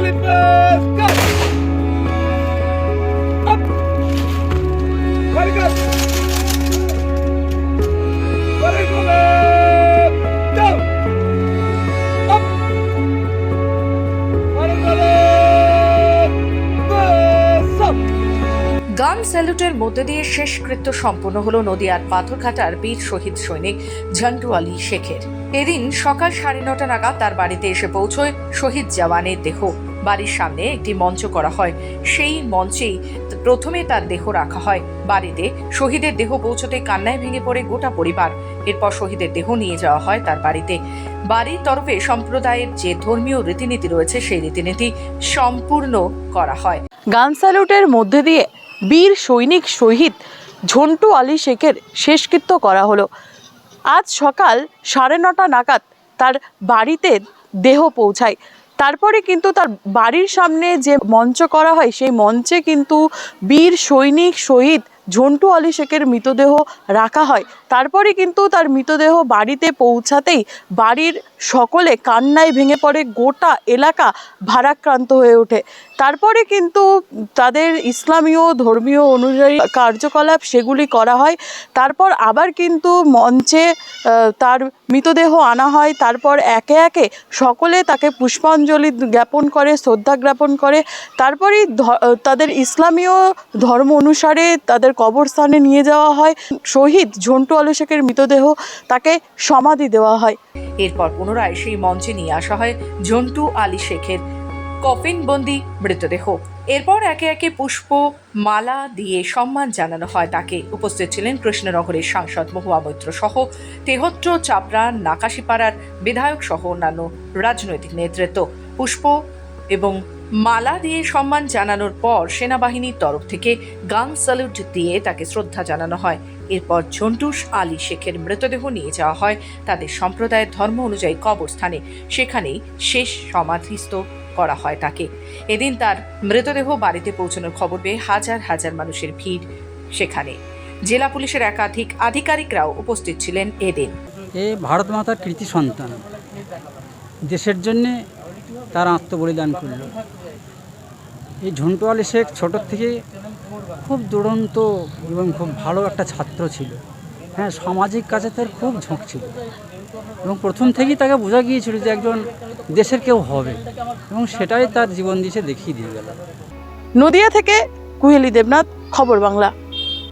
Pass, go! Very good! গান স্যালুটের মধ্যে দিয়ে শেষকৃত্য সম্পন্ন হলো নদিয়ার পাথরঘাটার বীর শহীদ সৈনিক ঝন্টু আলী শেখের। এদিন সকাল সাড়ে নটা নাগাদ তার বাড়িতে এসে পৌঁছয় শহীদ জওয়ানের দেহ। বাড়ির সামনে একটি মঞ্চ করা হয়। সেই মঞ্চেই প্রথমে তার দেহ রাখা হয়। বাড়িতে শহীদের দেহ পৌঁছতে কান্নায় ভেঙে পড়ে গোটা পরিবার। এরপর শহীদের দেহ নিয়ে যাওয়া হয় তার বাড়িতে। বাড়ির তরফে সম্প্রদায়ের যে ধর্মীয় রীতিনীতি রয়েছে, সেই রীতিনীতি সম্পূর্ণ করা হয়। গান স্যালুটের মধ্যে দিয়ে বীর সৈনিক শহীদ ঝন্টু আলী শেখের শেষকৃত্য করা হলো। আজ সকাল সাড়ে নটা নাগাদ তার বাড়িতে দেহ পৌঁছায়। তারপরে কিন্তু তার বাড়ির সামনে যে মঞ্চ করা হয়, সেই মঞ্চে কিন্তু বীর সৈনিক শহীদ ঝন্টু আলী শেখের মৃতদেহ রাখা হয়। তারপরে কিন্তু তার মৃতদেহ বাড়িতে পৌঁছাতেই বাড়ির সকলে কান্নায় ভেঙে পড়ে, গোটা এলাকা ভারাক্রান্ত হয়ে ওঠে। তারপরে কিন্তু তাদের ইসলামীয়, ধর্মীয় অনুযায়ী কার্যকলাপ সেগুলি করা হয়। তারপর আবার কিন্তু মঞ্চে তার মৃতদেহ আনা হয়। তারপর একে একে সকলে তাকে পুষ্পাঞ্জলি জ্ঞাপন করে, শ্রদ্ধা জ্ঞাপন করে। তারপরেই তাদের ইসলামীয় ধর্ম অনুসারে তাদের কবরস্থানে নিয়ে যাওয়া হয়। শহীদ ঝন্টু আলু শেখের মৃতদেহ তাকে সমাধি দেওয়া হয়। এরপর পুনরায় সেই মঞ্চে নিয়ে আসা হয় ঝন্টু আলী শেখের কফিনবন্দি মৃতদেহ। এরপর একে একে পুষ্প, মালা দিয়ে সম্মান জানানো হয় তাকে। উপস্থিত ছিলেন কৃষ্ণনগরের সাংসদ মহুয়া মৈত্র সহ তেহট্ট, চাপড়া, নাকাশিপাড়ার বিধায়ক সহ অন্যান্য রাজনৈতিক নেতৃত্ব। পুষ্প এবং মালা দিয়ে সম্মান জানানোর পর সেনাবাহিনীর তরফ থেকে গান স্যালুট দিয়ে তাকে শ্রদ্ধা জানানো হয়। এরপর ঝন্টুস আলী শেখের মৃতদেহ নিয়ে যাওয়া হয় তাদের সম্প্রদায়ের ধর্ম অনুযায়ী কবরস্থানে। সেখানেই শেষ সমাধিস্থ করা হয় তাকে। এদিন তার মৃতদেহ বাড়িতে পৌঁছানোর খবর পেয়ে হাজার হাজার মানুষের ভিড় সেখানে। জেলা পুলিশের একাধিক আধিকারিকরাও উপস্থিত ছিলেন এদিন। এ ভারত মাতার কৃতি সন্তান। দেশের জন্যে তার আত্মবলিদান করল। এই ঝন্টু আলী শেখ ছোটোর থেকে খুব দুরন্ত এবং খুব ভালো একটা ছাত্র ছিল। হ্যাঁ সামাজিক কাজে তার খুব ঝোঁক ছিল। এবং প্রথম থেকেই তাকে বোঝা গিয়েছিল যে একজন দেশের কেউ হবে এবং সেটাই তার জীবন দিশে দেখিয়ে দিয়ে গেল। নদিয়া থেকে কুহেলি দেবনাথ, খবর বাংলা।